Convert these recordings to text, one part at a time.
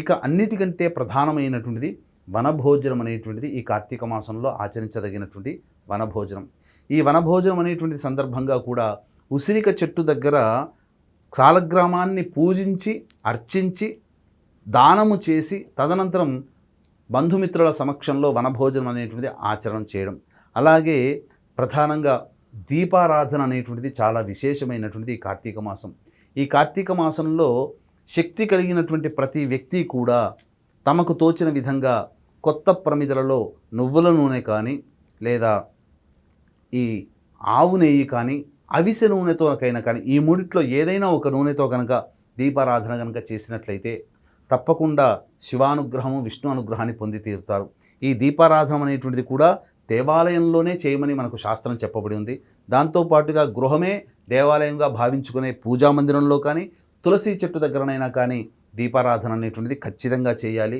ఇక అన్నిటికంటే ప్రధానమైనటువంటిది వనభోజనం అనేటువంటిది ఈ కార్తీక మాసంలో ఆచరించదగినటువంటి వనభోజనం. ఈ వనభోజనం అనేటువంటి సందర్భంగా కూడా ఉసిరిక చెట్టు దగ్గర సాలగ్రామాన్ని పూజించి అర్చించి దానము చేసి తదనంతరం బంధుమిత్రుల సమక్షంలో వనభోజనం అనేటువంటిది ఆచరణ చేయడం. అలాగే ప్రధానంగా దీపారాధన అనేటువంటిది చాలా విశేషమైనటువంటిది ఈ కార్తీక మాసం. ఈ కార్తీక మాసంలో శక్తి కలిగినటువంటి ప్రతి వ్యక్తి కూడా తమకు తోచిన విధంగా కొత్త ప్రమిదలలో నువ్వుల నూనె కానీ లేదా ఈ ఆవు నెయ్యి కానీ అవిసె నూనెతోకైనా కానీ ఈ మూడిట్లో ఏదైనా ఒక నూనెతో కనుక దీపారాధన కనుక చేసినట్లయితే తప్పకుండా శివానుగ్రహము విష్ణు అనుగ్రహాన్ని పొంది తీరుతారు. ఈ దీపారాధన అనేటువంటిది కూడా దేవాలయంలోనే చేయమని మనకు శాస్త్రం చెప్పబడి ఉంది. దాంతోపాటుగా గృహమే దేవాలయంగా భావించుకునే పూజా మందిరంలో కానీ తులసి చెట్టు దగ్గరనైనా కానీ దీపారాధన అనేటువంటిది ఖచ్చితంగా చేయాలి.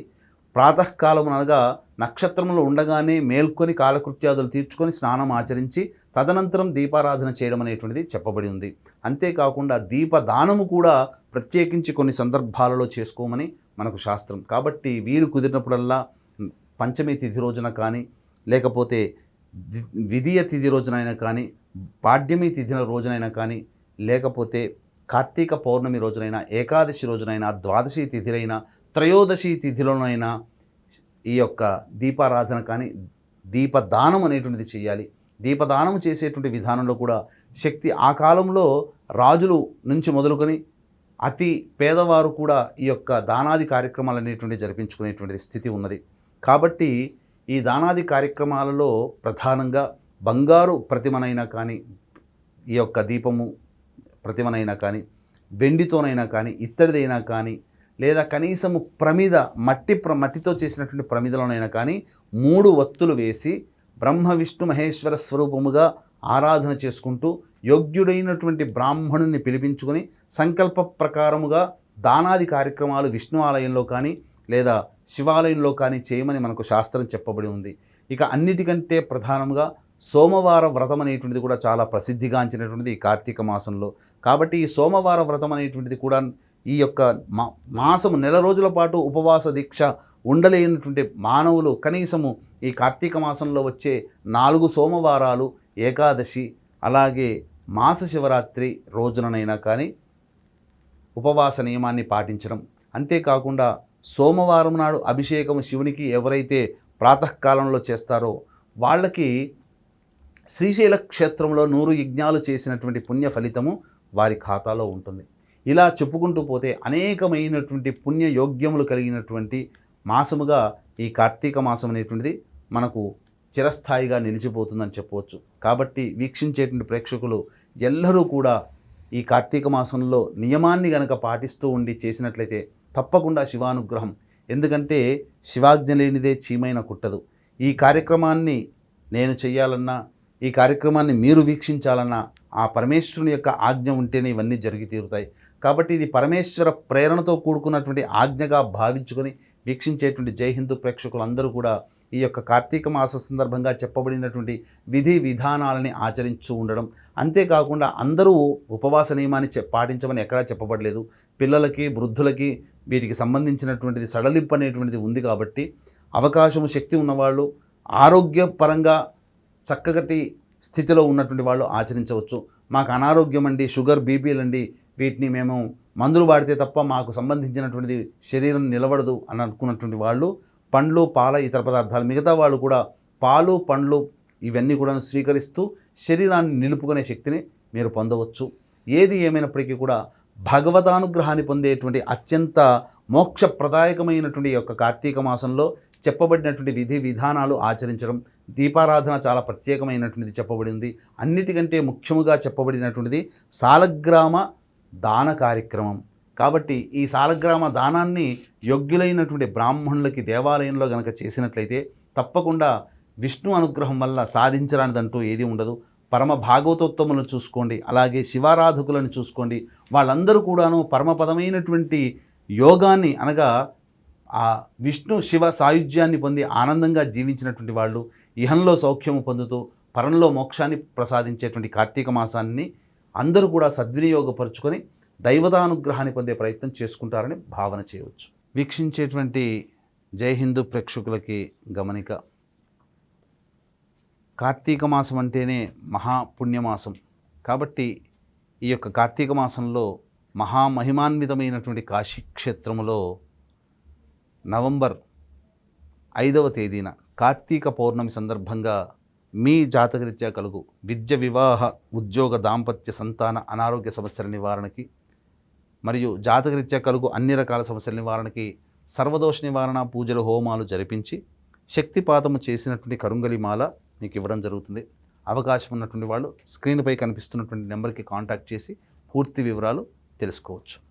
ప్రాతకాలం అనగా నక్షత్రంలో ఉండగానే మేల్కొని కాలకృత్యాదులు తీర్చుకొని స్నానం ఆచరించి తదనంతరం దీపారాధన చేయడం అనేటువంటిది చెప్పబడి ఉంది. అంతేకాకుండా దీపదానము కూడా ప్రత్యేకించి కొన్ని సందర్భాలలో చేసుకోమని మనకు శాస్త్రం. కాబట్టి వీరు కుదిరినప్పుడల్లా పంచమి తిథి రోజున కానీ లేకపోతే విధియ తిథి రోజునైనా కానీ పాడ్యమి తిథిన రోజునైనా కానీ లేకపోతే కార్తీక పౌర్ణమి రోజునైనా ఏకాదశి రోజునైనా ద్వాదశి తిథిలైనా త్రయోదశి తిథిలోనైనా ఈ యొక్క దీపారాధన కానీ దీపదానం అనేటువంటిది చేయాలి. దీపదానం చేసేటువంటి విధానంలో కూడా శక్తి ఆ కాలంలో రాజులు నుంచి మొదలుకొని అతి పేదవారు కూడా ఈ యొక్క దానాది కార్యక్రమాలు అనేటువంటి జరిపించుకునేటువంటి స్థితి ఉన్నది. కాబట్టి ఈ దానాది కార్యక్రమాలలో ప్రధానంగా బంగారు ప్రతిమనైనా కానీ ఈ యొక్క దీపము ప్రతిమనైనా కానీ వెండితోనైనా కానీ ఇత్తడిదైనా కానీ లేదా కనీసము ప్రమిద మట్టి ప్ర మట్టితో చేసినటువంటి ప్రమిదలోనైనా కానీ మూడు వత్తులు వేసి బ్రహ్మ విష్ణు మహేశ్వర స్వరూపముగా ఆరాధన చేసుకుంటూ యోగ్యుడైనటువంటి బ్రాహ్మణుని పిలిపించుకొని సంకల్ప ప్రకారముగా దానాది కార్యక్రమాలు విష్ణు ఆలయంలో కానీ లేదా శివాలయంలో కానీ చేయమని మనకు శాస్త్రం చెప్పబడి ఉంది. ఇక అన్నిటికంటే ప్రధానంగా సోమవార వ్రతం అనేటువంటిది కూడా చాలా ప్రసిద్ధిగాంచినటువంటిది ఈ కార్తీక మాసంలో. కాబట్టి ఈ సోమవార వ్రతం అనేటువంటిది కూడా ఈ యొక్క మా మాసము నెల రోజుల పాటు ఉపవాస దీక్ష ఉండలేనటువంటి మానవులు కనీసము ఈ కార్తీక మాసంలో వచ్చే నాలుగు సోమవారాలు ఏకాదశి అలాగే మాస శివరాత్రి రోజుననైనా కానీ ఉపవాస నియమాన్ని పాటించడం. అంతేకాకుండా సోమవారం నాడు అభిషేకం శివునికి ఎవరైతే ప్రాతకాలంలో చేస్తారో వాళ్ళకి శ్రీశైల క్షేత్రంలో నూరు యజ్ఞాలు చేసినటువంటి పుణ్య ఫలితము వారి ఖాతాలో ఉంటుంది. ఇలా చెప్పుకుంటూ పోతే అనేకమైనటువంటి పుణ్య యోగ్యములు కలిగినటువంటి మాసముగా ఈ కార్తీక మాసం అనేటువంటిది మనకు చిరస్థాయిగా నిలిచిపోతుందని చెప్పవచ్చు. కాబట్టి వీక్షించేటువంటి ప్రేక్షకులు ఎల్లరూ కూడా ఈ కార్తీక మాసంలో నియమాన్ని గనక పాటిస్తూ ఉండి చేసినట్లయితే తప్పకుండా శివానుగ్రహం. ఎందుకంటే శివాజ్ఞ లేనిదే చీమైన కుట్టదు. ఈ కార్యక్రమాన్ని నేను చేయాలన్నా ఈ కార్యక్రమాన్ని మీరు వీక్షించాలన్న ఆ పరమేశ్వరుని యొక్క ఆజ్ఞ ఉంటేనే ఇవన్నీ జరిగి తీరుతాయి. కాబట్టి ఇది పరమేశ్వర ప్రేరణతో కూడుకున్నటువంటి ఆజ్ఞగా భావించుకొని వీక్షించేటువంటి జై హిందూ ప్రేక్షకులందరూ కూడా ఈ యొక్క కార్తీక మాస సందర్భంగా చెప్పబడినటువంటి విధి విధానాలని ఆచరించు ఉండడం. అంతేకాకుండా అందరూ ఉపవాస నియమాన్ని పాటించమని ఎక్కడా చెప్పబడలేదు. పిల్లలకి వృద్ధులకి వీటికి సంబంధించినటువంటిది సడలింపు అనేటువంటిది ఉంది కాబట్టి అవకాశము శక్తి ఉన్నవాళ్ళు ఆరోగ్యపరంగా చక్కగటి స్థితిలో ఉన్నటువంటి వాళ్ళు ఆచరించవచ్చు. మాకు అనారోగ్యం అండి షుగర్ బీపీలు అండి వీటిని మేము మందులు వాడితే తప్ప మాకు సంబంధించినటువంటిది శరీరం నిలబడదు అని అనుకున్నటువంటి వాళ్ళు పండ్లు పాల ఇతర పదార్థాలు మిగతా వాళ్ళు కూడా పాలు పండ్లు ఇవన్నీ కూడా స్వీకరిస్తూ శరీరాన్ని నిలుపుకునే శక్తిని మీరు పొందవచ్చు. ఏది ఏమైనప్పటికీ కూడా భగవతానుగ్రహాన్ని పొందేటువంటి అత్యంత మోక్షప్రదాయకమైనటువంటి యొక్క కార్తీక మాసంలో చెప్పబడినటువంటి విధి విధానాలు ఆచరించడం దీపారాధన చాలా ప్రత్యేకమైనటువంటిది చెప్పబడింది. అన్నిటికంటే ముఖ్యముగా చెప్పబడినటువంటిది సాలగ్రామ దాన కార్యక్రమం. కాబట్టి ఈ సాలగ్రామ దానాన్ని యోగ్యులైనటువంటి బ్రాహ్మణులకి దేవాలయంలో గనక చేసినట్లయితే తప్పకుండా విష్ణు అనుగ్రహం వల్ల సాధించరానిదంటూ ఏది ఉండదు. పరమ భాగవతోత్తములను చూసుకోండి అలాగే శివారాధకులను చూసుకోండి. వాళ్ళందరూ కూడాను పరమపదమైనటువంటి యోగాన్ని అనగా ఆ విష్ణు శివ సాయుధ్యాన్ని పొంది ఆనందంగా జీవించినటువంటి వాళ్ళు ఇహంలో సౌఖ్యము పొందుతూ పరంలో మోక్షాన్ని ప్రసాదించేటువంటి కార్తీక మాసాన్ని అందరూ కూడా సద్వినియోగపరుచుకొని దైవతానుగ్రహాన్ని పొందే ప్రయత్నం చేసుకుంటారని భావన చేయవచ్చు. వీక్షించేటువంటి జై హిందూ ప్రేక్షకులకి గమనిక. కార్తీక మాసం అంటేనే మహాపుణ్యమాసం. కాబట్టి ఈ యొక్క కార్తీక మాసంలో మహామహిమాన్వితమైనటువంటి కాశీ క్షేత్రములో నవంబర్ ఐదవ తేదీన కార్తీక పౌర్ణమి సందర్భంగా మీ జాతకరీత్యా కలుగు విద్య వివాహ ఉద్యోగ దాంపత్య సంతాన అనారోగ్య సమస్యల నివారణకి మరియు జాతకరీత్యా కలుగు అన్ని రకాల సమస్యల నివారణకి సర్వదోష నివారణ పూజలు హోమాలు జరిపించి శక్తిపాతము చేసినటువంటి కరుంగలిమాల మీకు ఇవ్వడం జరుగుతుంది. అవకాశం ఉన్నటువంటి వాళ్ళు స్క్రీన్పై కనిపిస్తున్నటువంటి నెంబర్కి కాంటాక్ట్ చేసి పూర్తి వివరాలు తెలుసుకోవచ్చు.